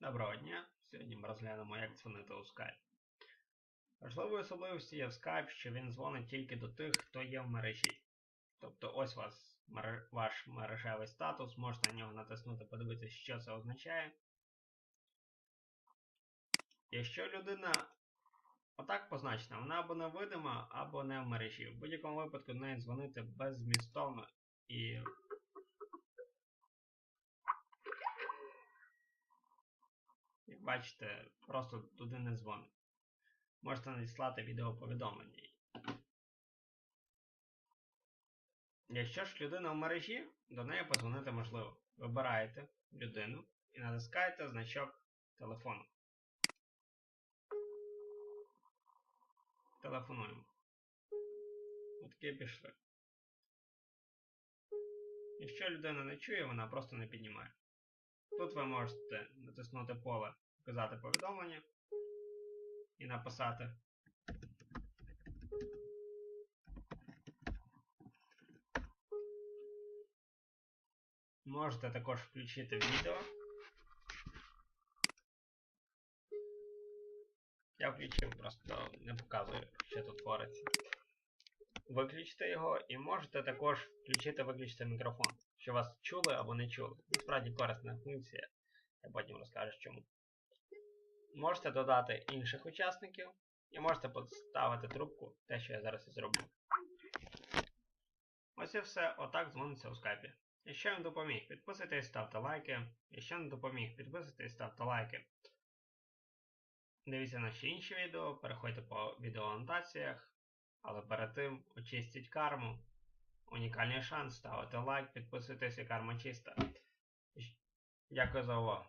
Доброго дня! Сьогодні ми розглянемо, як дзвонити у Skype. Важливою особливістю є в Skype, що він дзвонить тільки до тих, хто є в мережі. Тобто ось вас, ваш мережевий статус, можете на нього натиснути, подивитися, що це означає. Якщо людина отак позначена, вона або невидима, або не в мережі. В будь-якому випадку неї дзвонити беззмістовно і Як бачите, просто туди не дзвонить. Можете надіслати відеоповідомлення. їй. Якщо ж людина в мережі, до неї подзвонити можливо. Вибираєте людину і натискаєте значок телефону. Телефонуємо. Отакі пішли. Якщо людина не чує, вона просто не піднімає. Тут ви можете натиснути поле Вказати повідомлення і написати. Можете також включити відео. Я включив, просто не показую, що тут твориться. Виключите його і можете також включити виключити мікрофон, що вас чули або не чули. Насправді корисна функція. Я потім розкажу чому. Можете додати інших учасників і можете поставити трубку, те, що я зараз і зроблю. Ось і все, отак дзвониться у скайпі. Якщо він допоміг, підписуйтесь, ставте лайки. Якщо не допоміг, підписуйтесь, ставте лайки. Дивіться наші інші відео, переходьте по відеоанотаціях, але перед тим очистіть карму. Унікальний шанс, ставити лайк, підписуйтесь і карма чиста. Дякую за увагу.